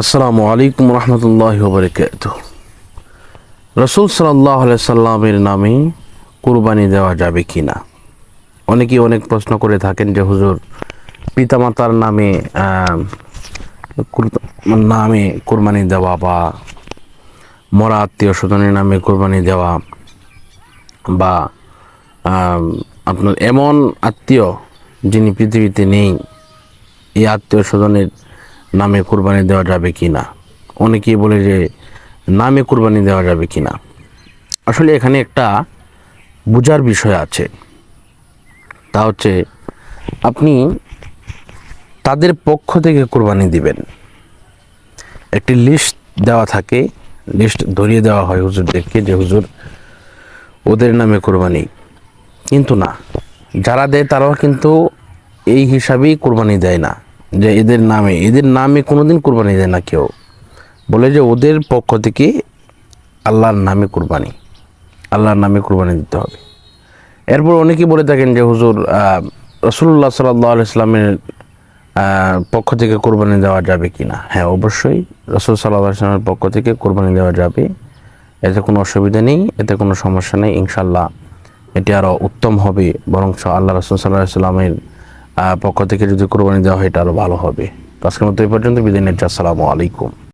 আসসালামু আলাইকুম রহমতুল্লাহ বরকাত রসুল সাল্লামের নামে কুরবানি দেওয়া যাবে কি না অনেকেই অনেক প্রশ্ন করে থাকেন যে, হুজুর, পিতামাতার নামে নামে কুরবানি দেওয়া বা মরা আত্মীয় স্বজনের নামে কুরবানি দেওয়া বা আপনার এমন আত্মীয় যিনি পৃথিবীতে নেই, এই আত্মীয় স্বজনের নামে কুরবানি দেওয়া যাবে কি না অনেকেই বলে যে নামে কুরবানি দেওয়া যাবে কি না আসলে এখানে একটা বোঝার বিষয় আছে। তা হচ্ছে আপনি তাদের পক্ষ থেকে কুরবানি দিবেন। একটি লিস্ট দেওয়া থাকে। লিস্ট ধরিয়ে দেওয়া হয় হুজুরদেরকে যে, হুজুর, ওদের নামে কোরবানি। কিন্তু না। যারা দেয় তারাও কিন্তু এই হিসাবেই কোরবানি দেয় না। যে এদের নামে এদের নামে কোনোদিন কোরবানি দেয় না কেউ। বলে যে ওদের পক্ষ থেকে আল্লাহর নামে কোরবানি, আল্লাহর নামে কোরবানি দিতে হবে। এরপর অনেকেই বলে থাকেন যে, হুজুর রসুল্লাহ সাল্লাহ ইসলামের পক্ষ থেকে কোরবানি দেওয়া যাবে কি না? হ্যাঁ অবশ্যই রসুল সাল্লাহ ইসলামের পক্ষ থেকে কোরবানি দেওয়া যাবে। এতে কোনো অসুবিধা নেই, এতে কোনো সমস্যা নেই। ইনশাল্লাহ এটি আরও উত্তম হবে বরং আল্লাহ রসুল সাল্লাহ ইসলামের পক্ষ থেকে যদি কোরবানি দেওয়া হয়, এটা আরও ভালো হবে। আজকের মতো এই পর্যন্ত, বিদায় নিচ্ছি। আসসালামু আলাইকুম।